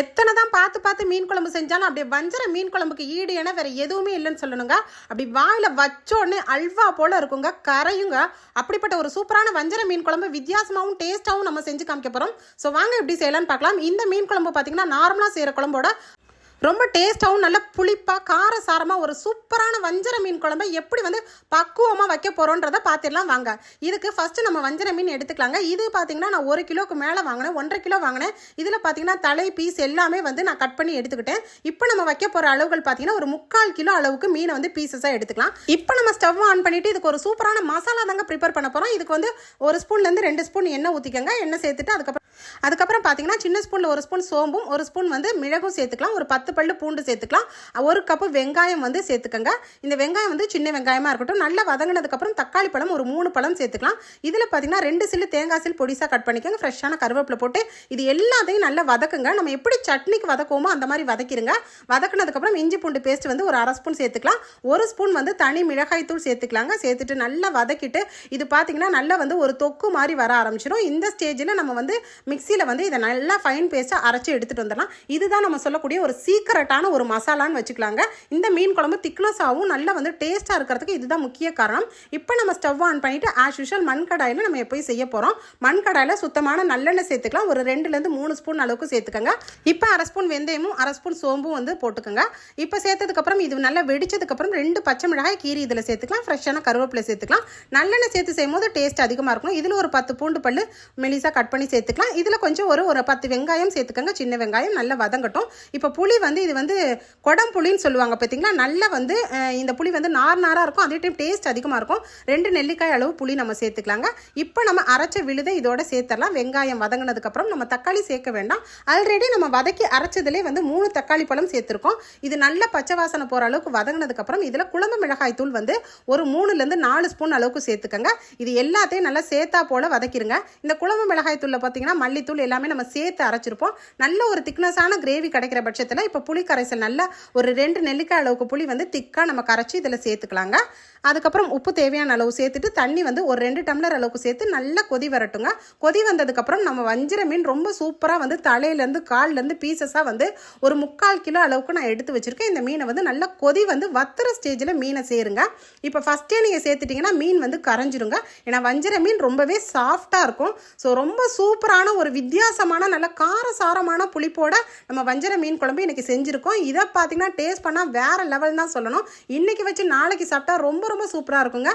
எத்தனை தான் பார்த்து பார்த்து மீன் குழம்பு செஞ்சாலும் அப்படியே வஞ்சர மீன் குழம்புக்கு ஈடு என வேற எதுவுமே இல்லைன்னு சொல்லணுங்க. அப்படி வாயில் வச்சோடனே அல்வா போல் இருக்குங்க கரையுங்க. அப்படிப்பட்ட ஒரு சூப்பரான வஞ்சர மீன் குழம்பு வித்தியாசமாகவும் டேஸ்ட்டாகவும் நம்ம செஞ்சு காமிக்க போகிறோம் ஸோ வாங்க எப்படி செய்யலாம்னு பார்க்கலாம். இந்த மீன் குழம்பு பார்த்தீங்கன்னா நார்மலாக செய்கிற குழம்போட ரொம்ப டேஸ்ட்டாகவும் நல்ல புளிப்பாக காரசாரமாக ஒரு சூப்பரான வஞ்சர மீன் குழம்பை எப்படி வந்து பக்குவமாக வைக்க போகிறோன்றதை பார்த்துடலாம் வாங்க. இதுக்கு ஃபஸ்ட்டு நம்ம வஞ்சர மீன் எடுத்துக்கலாங்க. இது பார்த்தீங்கன்னா நான் ஒரு கிலோக்கு மேலே வாங்கினேன் ஒன்றரை கிலோ வாங்கினேன். இதில் பார்த்தீங்கன்னா தலை பீஸ் எல்லாமே வந்து நான் கட் பண்ணி எடுத்துக்கிட்டேன். இப்போ நம்ம வைக்க போகிற அளவுகள் பார்த்தீங்கன்னா ஒரு முக்கால் கிலோ அளவுக்கு மீனை வந்து பீசஸாக எடுத்துக்கலாம். இப்போ நம்ம ஸ்டவ் ஆன் பண்ணிவிட்டு இதுக்கு ஒரு சூப்பரான மசாலா தாங்க ப்ரிப்பேர் பண்ண போகிறோம் இதுக்கு வந்து ஒரு ஸ்பூன்லேருந்து ரெண்டு ஸ்பூன் எண்ணெய் ஊற்றிக்கங்க எண்ணெய் சேர்த்துட்டு அதுக்கப்புறம் அதுக்கப்புறம் பார்த்தீங்கன்னா சின்ன ஸ்பூனில் ஒரு ஸ்பூன் சோம்பும் ஒரு ஸ்பூன் வந்து மிளகும் சேர்த்துக்கலாம். ஒரு பத்து பல்லு பூண்டு சேர்த்துக்கலாம். ஒரு கப்பு வெங்காயம் வந்து சேர்த்துக்கோங்க. இந்த வெங்காயம் வந்து சின்ன வெங்காயமாக இருக்கட்டும். நல்லா வதங்கினதுக்கப்புறம் தக்காளி பழம் ஒரு மூணு பழம் சேர்த்துக்கலாம். இதில் பார்த்தீங்கன்னா ரெண்டு சில்லு தேங்காய் சில் பொடிசாக கட் பண்ணிக்கோங்க. ஃப்ரெஷ்ஷான கருவேப்பிலை போட்டு இது எல்லாத்தையும் நல்லா வதக்குங்க. நம்ம எப்படி சட்னிக்கு வதக்குவோமோ அந்த மாதிரி வதக்கிடுங்க வதக்குனதுக்கப்புறம் இஞ்சி பூண்டு பேஸ்ட் வந்து ஒரு அரை ஸ்பூன் சேர்த்துக்கலாம். ஒரு ஸ்பூன் வந்து தனி மிளகாய் தூள் சேர்த்துக்கலாங்க. சேர்த்துட்டு நல்லா வதக்கிட்டு இது பார்த்தீங்கன்னா நல்லா வந்து ஒரு தொக்கு மாதிரி வர ஆரம்பிச்சிடும் இந்த ஸ்டேஜில் நம்ம வந்து மிக்சியில் வந்து இதை நல்லா ஃபைன் பேஸ்ட்டாக அரைச்சி எடுத்துகிட்டு வந்துடலாம். இதுதான் நம்ம சொல்லக்கூடிய ஒரு சீக்கிரட்டான ஒரு மசாலான்னு வச்சுக்கலாங்க. இந்த மீன் குழம்பு திக்னஸாகவும் நல்லா வந்து டேஸ்ட்டாக இருக்கிறதுக்கு இதுதான் முக்கிய காரணம். இப்போ நம்ம ஸ்டவ் ஆன் பண்ணிவிட்டு ஆஸ் யூஷுவல் மண்கடாயில் நம்ம எப்போயும் செய்ய போகிறோம் மண்கடாயில் சுத்தமான நல்லெண்ணெய் சேர்த்துக்கலாம். ஒரு ரெண்டுலேருந்து மூணு ஸ்பூன் அளவுக்கு சேர்த்துக்கோங்க. இப்போ அரை ஸ்பூன் வெந்தயமும் அரை ஸ்பூன் சோம்பும் வந்து போட்டுக்கோங்க. இப்போ சேர்த்ததுக்கப்புறம் இது நல்லா வெடிச்சதுக்கப்புறம் ரெண்டு பச்சை மிளகாய் கீரி இதில் சேர்த்துக்கலாம். ஃப்ரெஷ்ஷான கருவேப்பிலை சேர்த்துக்கலாம். நல்லெண்ணெய் சேர்த்து செய்யும்போது டேஸ்ட் அதிகமாக இருக்கும். இதில் ஒரு பத்து பூண்டு பல்லு மெலிசாக கட் பண்ணி சேர்த்துக்கலாம். இதில் கொஞ்சம் ஒரு ஒரு பத்து வெங்காயம் சேர்த்துக்கோங்க. சின்ன வெங்காயம் நல்லா வதங்கட்டும். இப்போ புளி வந்து இது வந்து குடம் புளின்னு சொல்லுவாங்க பார்த்தீங்களா நல்லா வந்து இந்த புளி வந்து நார் நாராக இருக்கும். அதே டைம் டேஸ்ட் அதிகமாக இருக்கும். ரெண்டு நெல்லிக்காய் அளவு புளி நம்ம சேர்த்துக்கலாங்க. இப்போ நம்ம அரைச்ச விழுதை இதோட சேர்த்துடலாம் வெங்காயம் வதங்கினதுக்கப்புறம் நம்ம தக்காளி சேர்க்க வேண்டாம். ஆல்ரெடி நம்ம வதக்கி அரைச்சதுலே வந்து மூணு தக்காளி பழம் சேர்த்துருக்கோம். இது நல்ல பச்சை வாசனை போகிற அளவுக்கு வதங்கினதுக்கப்புறம் இதில் குழம்பு மிளகாய் தூள் வந்து ஒரு மூணுலேருந்து நாலு ஸ்பூன் அளவுக்கு சேர்த்துக்கோங்க. இது எல்லாத்தையும் நல்லா சேர்த்தா போல் வதக்கிடுங்க இந்த குழம்பு மிளகாய் தூளில் பார்த்தீங்கன்னா மல்லித்தூள் எல்லாமே நம்ம சேர்த்து அரைச்சிருப்போம். நல்ல ஒரு திக்னஸான கிரேவி கிடைக்கிற பட்சத்தில் இப்போ புளி கரைசல் நல்லா ஒரு ரெண்டு நெல்லிக்காய் அளவுக்கு புளி வந்து திக்காக நம்ம கரைச்சி இதில் சேர்த்துக்கலாங்க. அதுக்கப்புறம் உப்பு தேவையான அளவு சேர்த்துட்டு தண்ணி வந்து ஒரு ரெண்டு டம்ளர் அளவுக்கு சேர்த்து நல்லா கொதி வரட்டுங்க. கொதி வந்ததுக்கப்புறம் நம்ம வஞ்சிர மீன் ரொம்ப சூப்பராக வந்து தலையிலேருந்து கால்லேருந்து பீசஸாக வந்து ஒரு முக்கால் கிலோ அளவுக்கு நான் எடுத்து வச்சுருக்கேன். இந்த மீனை வந்து நல்லா கொதி வந்து வத்துற ஸ்டேஜில் மீனை சேருங்க. இப்போ ஃபஸ்ட்டே நீங்கள் சேர்த்துட்டிங்கன்னா மீன் வந்து கரைஞ்சிருங்க. ஏன்னா வஞ்சிர மீன் ரொம்பவே சாஃப்டாக இருக்கும். ஸோ ரொம்ப சூப்பரான ஒரு வித்தியாசமான நல்ல காரசாரமான புளிப்போட நம்ம வஞ்சர மீன் குழம்பு இன்றைக்கி செஞ்சுருக்கோம். இதை பார்த்தீங்கன்னா டேஸ்ட் பண்ணால் வேறு லெவல் தான் சொல்லணும். இன்றைக்கி வச்சு நாளைக்கு சாப்பிட்டா ரொம்ப ரொம்ப சூப்பராக இருக்குங்க.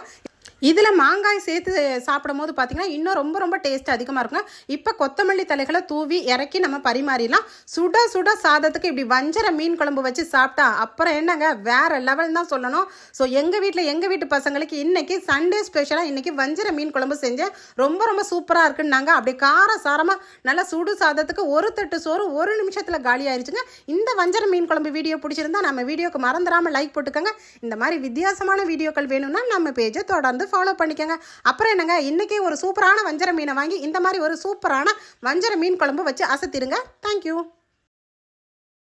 இதில் மாங்காய் சேர்த்து சாப்பிடும் போது இன்னும் ரொம்ப ரொம்ப டேஸ்ட் அதிகமாக இருக்குங்க. இப்போ கொத்தமல்லி தலைகளை தூவி இறக்கி நம்ம பரிமாறிடலாம். சுட சுட சாதத்துக்கு இப்படி வஞ்சர மீன் குழம்பு வச்சு சாப்பிட்டா அப்புறம் என்னங்க? வேறு லெவல் தான் சொல்லணும். ஸோ எங்கள் வீட்டில் எங்கள் வீட்டு பசங்களுக்கு இன்றைக்கி சண்டே ஸ்பெஷலாக இன்றைக்கி வஞ்சர மீன் குழம்பு செஞ்சேன் ரொம்ப ரொம்ப சூப்பராக இருக்குன்னாங்க. அப்படி கார சாரமாக நல்லா சுடு சாதத்துக்கு ஒரு தட்டு சோறு ஒரு நிமிஷத்தில் காலி ஆயிடுச்சுங்க இந்த வஞ்சர மீன் குழம்பு வீடியோ பிடிச்சிருந்தா நம்ம வீடியோக்கு மறந்துடாமல் லைக் போட்டுக்கோங்க. இந்த மாதிரி வித்தியாசமான வீடியோக்கள் வேணும்னா நம்ம பேஜை தொடர்ந்து ஃபாலோ பண்ணிக்கோங்க. அப்புறம் என்னங்க இன்றைக்கி ஒரு சூப்பரான வஞ்சர மீனை வாங்கி இந்த மாதிரி ஒரு சூப்பரான வஞ்சர மீன் குழம்பு வச்சு அசத்திடுங்க. தேங்க்யூ